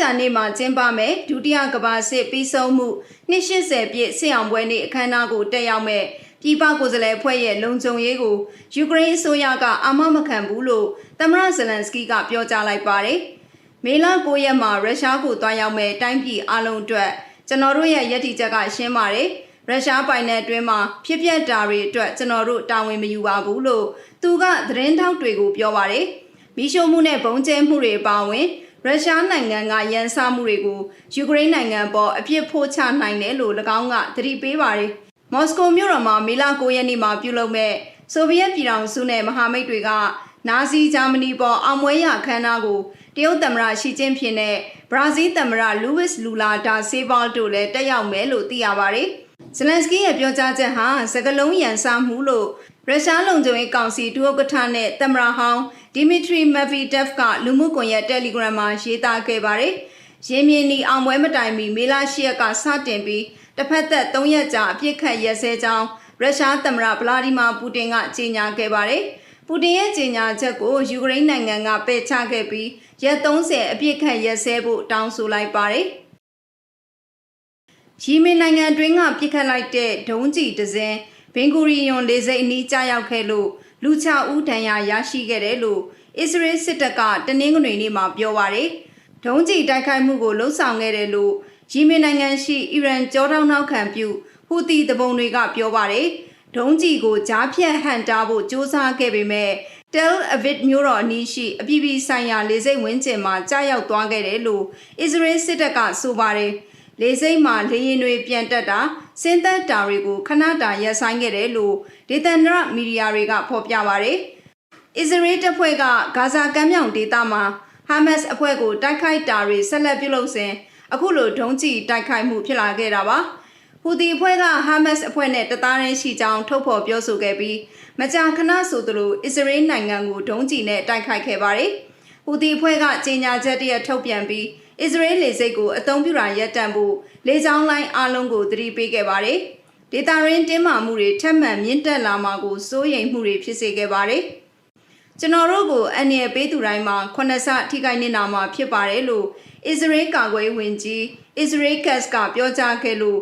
ကြာနေ့မှာကျင်းပမယ်ဒုတိယကမ္ဘာစစ်ပြီးဆုံးမှုနှစ်80ပြည့်စစ်အောင်ပွဲနေ့အခမ်းအနားကိုတက်ရောက်မဲ့ပြည်ပကိုယ်စားလှယ်အဖွဲ့ရဲ့လုံခြုံရေးကိုယူကရိန်းအစိုးရကအာမမခံဘူးလို့သမ္မတဇလန်စကီကပြောကြားလိုက်ပါတယ်။မေလ9ရက်မှာရုရှားကိုတွားရောက်မဲ့တိုင်းပြည်အလုံးအတွက်ကျွန်တော်တို့ရဲ့ရည်တည်ချက်ကရှင်းပါတယ်။ရုရှားပိုင်နယ်အတွင်းမှာဖြစ်ပျက်တာတွေအတွက်ကျွန်တော်တို့တာဝန်မယူပါဘူးလို့သူကသတင်းထောက်တွေကိုပြောပါတယ်။မီးရှို့မှုနဲ့ဘုံကျဲမှုတွေအပါအဝင် ရုရှားနိုင်ငံကရန်စမှုတွေကိုယူကရိန်းနိုင်ငံပေါ်အပြစ်ဖို့ချနိုင်တယ်လို့၎င်းကသတိပေးပါတယ်။မော်စကိုမြို့တော်မှာမေလ9ရက်နေ့မှာပြုလုပ်မဲ့ဆိုဗီယက်ပြည်ထောင်စုနဲ့မဟာမိတ်တွေကနာဇီဂျာမနီပေါ်အောင်ပွဲရအခမ်းအနားကိုတရုတ်သမ္မတရှီကျင်းဖျင်နဲ့ဘရာဇီးသမ္မတလူးဝစ်လူလာဒါဆေးဘောလ်တို့လည်းတက်ရောက်မယ်လို့သိရပါတယ်။ဇလန်စကီရဲ့ပြောကြားချက်ဟာစကလုံးရန်စမှုလို့ ရုရှားလုံခြုံရေးကောင်စီဒုဥက္ကဋ္ဌနဲ့သမ္မတဟောင်းဒီမီထရီမက်ဗီဒက်ကလူမှုကွန်ရက်တယ်လီဂရမ်မှာရေးသားခဲ့ပါတယ်။ရင်းမြစ်နီအောင်ပွဲမတိုင်မီမေလ10ရက်ကစတင်ပြီးတစ်ဖက်သက်3ရက်ကြာအပြစ်ခတ်ရက်စဲကြောင်းရုရှားသမ္မတဗလာဒီမာပူတင်ကကြေညာခဲ့ပါတယ်။ပူတင်ရဲ့ကြေညာချက်ကိုယူကရိန်းနိုင်ငံကပယ်ချခဲ့ပြီးရက်30အပြစ်ခတ်ရက်စဲဖို့တောင်းဆိုလိုက်ပါတယ်။ရီမင်နိုင်ငံအတွင်းကပြစ်ခတ်လိုက်တဲ့ဒုံးကျည်တစ်စင်း ဘင်ဂူရီယွန်လေဆိပ်အနီးကြားရောက်ခဲ့လို့လူ6ဦးဒဏ်ရာရရှိခဲ့တယ်လို့အစ္စရေးစစ်တပ်ကတနင်္ဂနွေနေ့မှာပြောပါတယ်။ဒုံးကျည်တိုက်ခိုက်မှုကိုလှုံ့ဆော်ခဲ့တယ်လို့ရီမင်နိုင်ငံရှိအီရန်ကြောထောက်နောက်ခံပြုဟူသီတပုံတွေကပြောပါတယ်။ဒုံးကျည်ကိုကြားဖြတ်ဟန်တာဖို့စ조사ခဲ့ပေမဲ့ Tel Aviv မြို့တော်အနီးရှိအပြည်ပြည်ဆိုင်ရာလေဆိပ်ဝင်းကျင်မှာကြားရောက်သွားခဲ့တယ်လို့အစ္စရေးစစ်တပ်ကဆိုပါတယ်။ လေဆိပ်မှာလေရင်တွေပြန်တက်တာစင်သက်တာတွေကိုခဏတာရပ်ဆိုင်းခဲ့တယ်လို့ဒေသန္တရမီဒီယာတွေကဖော်ပြပါတယ်။အစ္စရေးတပ်ဖွဲ့ကဂါဇာကမ်းမြောင်ဒေသမှာဟာမတ်စ်အဖွဲ့ကိုတိုက်ခိုက်တာတွေဆက်လက်ပြုလုပ်စဉ်အခုလိုဒုံးကျည်တိုက်ခိုက်မှုဖြစ်လာခဲ့တာပါ။ဟူသီအဖွဲ့ကဟာမတ်စ်အဖွဲ့နဲ့တသားတည်းရှိကြောင်းထုတ်ဖော်ပြောဆိုခဲ့ပြီးမကြာခဏဆိုသလိုအစ္စရေးနိုင်ငံကိုဒုံးကျည်နဲ့တိုက်ခိုက်ခဲ့ပါတယ်။ဟူသီအဖွဲ့ကကြေညာချက်တရက်ထုတ်ပြန်ပြီး အစ္စရေးလေဆိပ်ကိုအသုံးပြုတာရပ်တန့်ဖို့လေကြောင်းလိုင်းအလုံးကိုသတိပေးခဲ့ပါတယ်။ဒေတာရင်းတင်းမာမှုတွေထပ်မံမြင့်တက်လာမှာကိုစိုးရိမ်မှုတွေဖြစ်စေခဲ့ပါတယ်။ကျွန်တော်တို့ကိုအန်ရပေးသူတိုင်းမှာခုနဆထိခိုက်နေတာမှာဖြစ်ပါတယ်လို့အစ္စရေးကာကွယ်ဝင်ကြီးအစ္စရေးကတ်ကပြောကြားခဲ့လို့